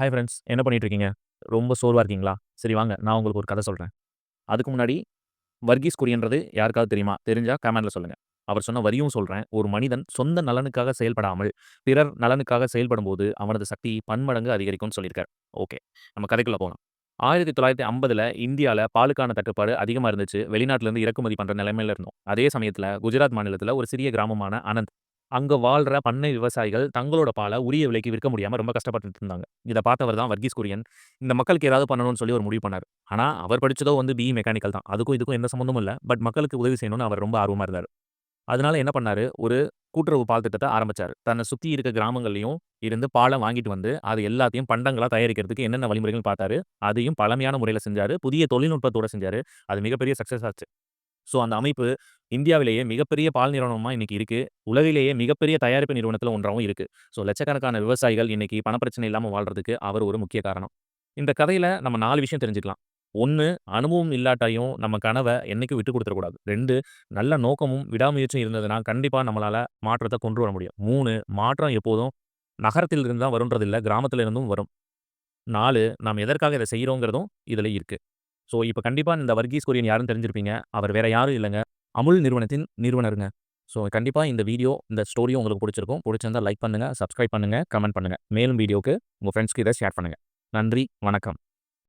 Hi friends என்ன பண்ணிட்டு இருக்கீங்க ரொம்ப சோர்வாக இருக்கீங்களா? சரி வாங்க நான் உங்களுக்கு ஒரு கதை சொல்கிறேன் அதுக்கு முன்னாடி வர்கீஸ் குரியன்றது யாருக்காவது தெரியுமா? தெரிஞ்சா கமெண்டில் சொல்லுங்க. அவர் சொன்ன வரியும் சொல்கிறேன் ஒரு மனிதன் சொந்த நலனுக்காக செயல்படாமல் பிறர் நலனுக்காக செயல்படும் போது அவனது சக்தி பன்மடங்கு அதிகரிக்கும்னு சொல்லியிருக்கார். ஓகே நம்ம கதைக்குள்ள போகலாம் ஆயிரத்தி தொள்ளாயிரத்தி ஐம்பதுல இந்தியாவில் பாலுக்கான தட்டுப்பாடு அதிகமாக இருந்துச்சு. வெளிநாட்டிலேருந்து இறக்குமதி பண்ணுற நிலைமையில இருந்தோம். அதே சமயத்தில் குஜராத் மாநிலத்தில் ஒரு சிறிய கிராமமான அனந்த். அங்க வாழ்ற பண்ணை விவசாயிகள் தங்களோட பாலை உரிய விலைக்கு விற்க முடியாம ரொம்ப கஷ்டப்பட்டு இருந்தாங்க. இதை பார்த்தவர் தான் வர்கீஸ் குரியன். இந்த மக்களுக்கு ஏதாவது பண்ணணும்னு சொல்லி ஒரு முடிவு பண்ணார் ஆனா, அவர் படிச்சதோ வந்து பிஇ மெக்கானிக்கல் தான். அதுக்கும் இதுக்கும் எந்த சம்மந்தமும் இல்லை பட் மக்களுக்கு உதவி செய்யணும்னு அவர் ரொம்ப ஆர்வமா இருந்தார் அதனால என்ன பண்ணாரு, ஒரு கூட்டுறவு பால் திட்டத்தை ஆரம்பிச்சார் தன்னை சுத்தி இருக்க கிராமங்கள்லையும் இருந்து பாலை வாங்கிட்டு வந்து, அது எல்லாத்தையும் பண்டங்களா தயாரிக்கிறதுக்கு என்னென்ன வழிமுறைகள் பார்த்தாரு. அதையும் பழமையான முறையில செஞ்சாரு. புதிய தொழில்நுட்பத்தோட செஞ்சாரு. அது மிகப்பெரிய சக்சஸ் ஆச்சு. ஸோ அந்த அமைப்பு இந்தியாவிலேயே மிகப்பெரிய பால் நிறுவனமா இன்னைக்கு இருக்கு. உலகிலேயே மிகப்பெரிய தயாரிப்பு நிறுவனத்துல ஒன்றாவும் இருக்கு. ஸோ லட்சக்கணக்கான விவசாயிகள் இன்னைக்கு பணப்பிரச்சனை இல்லாமல் வாழ்றதுக்கு அவர் ஒரு முக்கிய காரணம். இந்த கதையில நம்ம நாலு விஷயம் தெரிஞ்சுக்கலாம். ஒன்று அனுபவம் இல்லாட்டாயும் நம்ம கனவ என்னைக்கும் விட்டுக் குடுத்துறக்கூடாது. 2 நல்ல நோக்கமும், விடாமுயற்சியும் இருந்ததுன்னா, கண்டிப்பா நம்மளால மாற்றத்தை கொண்டு வர முடியும். மூணு மாற்றம் எப்போதும் நகரத்தில் இருந்து தான் வரும்ன்றது இல்ல, கிராமத்துல இருந்தும் வரும். நாலு நாம் எதற்காக இத செய்கிறோங்கிறதும் இதுல இருக்கு. ஸோ இப்ப கண்டிப்பா இந்த வர்கீஸ் கொரியன் யாரும் தெரிஞ்சிருப்பீங்க. அவர் வேற யாரும் இல்லங்க. அமுல் நிறுவனத்தின் நிறுவனருங்க. ஸோ கண்டிப்பா இந்த வீடியோ, இந்த ஸ்டோரியும் உங்களுக்கு பிடிச்சிருக்கும் பிடிச்சிருந்தால் லைக் பண்ணுங்க, சப்ஸ்கிரைப் பண்ணுங்க, கமெண்ட் பண்ணுங்க. மேலும் வீடியோக்கு உங்க ஃப்ரெண்ட்ஸ்க்கு இதை ஷேர் பண்ணுங்க. நன்றி, வணக்கம்.